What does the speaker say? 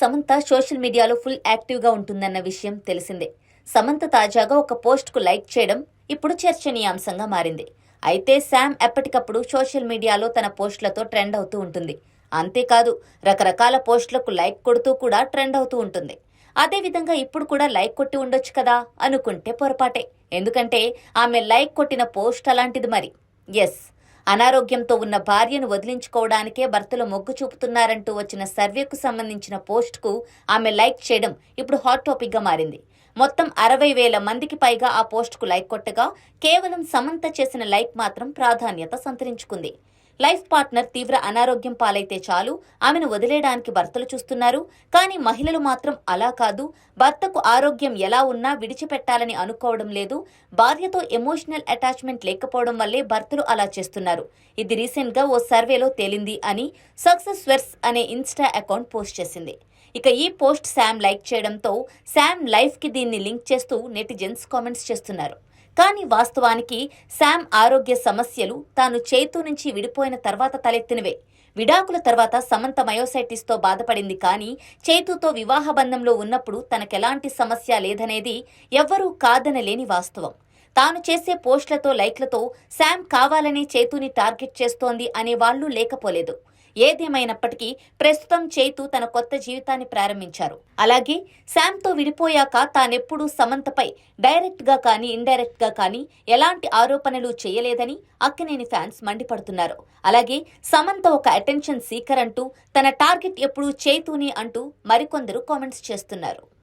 Samantha social మీడియాలో full యాక్టివ్గా ఉంటుందన్న విషయం తెలిసిందే. సమంత తాజాగా ఒక పోస్ట్కు లైక్ చేయడం ఇప్పుడు చర్చనీయాంశంగా మారింది. అయితే శామ్ ఎప్పటికప్పుడు సోషల్ మీడియాలో తన పోస్టులతో ట్రెండ్ అవుతూ ఉంటుంది. అంతేకాదు రకరకాల పోస్టులకు లైక్ కొడుతూ కూడా ట్రెండ్ అవుతూ ఉంటుంది. అదేవిధంగా ఇప్పుడు కూడా లైక్ కొట్టి ఉండొచ్చు కదా అనుకుంటే పొరపాటే. ఎందుకంటే ఆమె లైక్ కొట్టిన పోస్ట్ అలాంటిది మరి. ఎస్ అనారోగ్యంతో ఉన్న భార్యను వదిలించుకోవడానికే భర్తలు మొగ్గు చూపుతున్నారంటూ వచ్చిన సర్వేకు సంబంధించిన పోస్ట్కు ఆమె లైక్ చేయడం ఇప్పుడు హాట్ టాపిక్గా మారింది. మొత్తం అరవై వేల మందికి పైగా ఆ పోస్ట్కు లైక్ కొట్టగా కేవలం సమంత చేసిన లైక్ మాత్రం ప్రాధాన్యత సంతరించుకుంది. లైఫ్ పార్ట్నర్ తీవ్ర అనారోగ్యం పాలైతే చాలు. ఆమెను వదిలేయడానికి భర్తలు చూస్తున్నారు. కానీ మహిళలు మాత్రం అలా కాదు. భర్తకు ఆరోగ్యం ఎలా ఉన్నా విడిచిపెట్టాలని అనుకోవడం లేదు. భార్యతో ఎమోషనల్ అటాచ్మెంట్ లేకపోవడం వల్లే భర్తలు అలా చేస్తున్నారు. ఇది రీసెంట్గా ఓ సర్వేలో తేలింది అని సక్సెస్ వెర్స్ అనే ఇన్స్టా అకౌంట్ పోస్ట్ చేసింది. ఇక ఈ పోస్ట్ శామ్ లైక్ చేయడంతో శామ్ లైఫ్కి దీన్ని లింక్ చేస్తూ నెటిజన్స్ కామెంట్స్ చేస్తున్నారు. కానీ వాస్తవానికి శామ్ ఆరోగ్య సమస్యలు తాను చేతు నుంచి విడిపోయిన తర్వాత తలెత్తినవే. విడాకుల తర్వాత సమంత మయోసైటిస్తో బాధపడింది కానీ చేతుతో వివాహ బంధంలో ఉన్నప్పుడు తనకెలాంటి సమస్య లేదనేది ఎవ్వరూ కాదనలేని వాస్తవం. తాను చేసే పోస్టులతో లైక్లతో శామ్ కావాలనే చేతుని టార్గెట్ చేస్తోంది అనే వాళ్ళు లేకపోలేదు. ఏదేమైనప్పటికీ ప్రస్తుతం చైతు తన కొత్త జీవితాన్ని ప్రారంభించారు. అలాగే శామ్తో విడిపోయాక తానెప్పుడూ సమంతపై డైరెక్ట్గా కానీ ఇండైరెక్ట్గా కానీ ఎలాంటి ఆరోపణలు చేయలేదని అక్కినేని ఫ్యాన్స్ మండిపడుతున్నారు. అలాగే సమంత ఒక అటెన్షన్ సీకర్ అంటూ తన టార్గెట్ ఎప్పుడూ చైతూని అంటూ మరికొందరు కామెంట్స్ చేస్తున్నారు.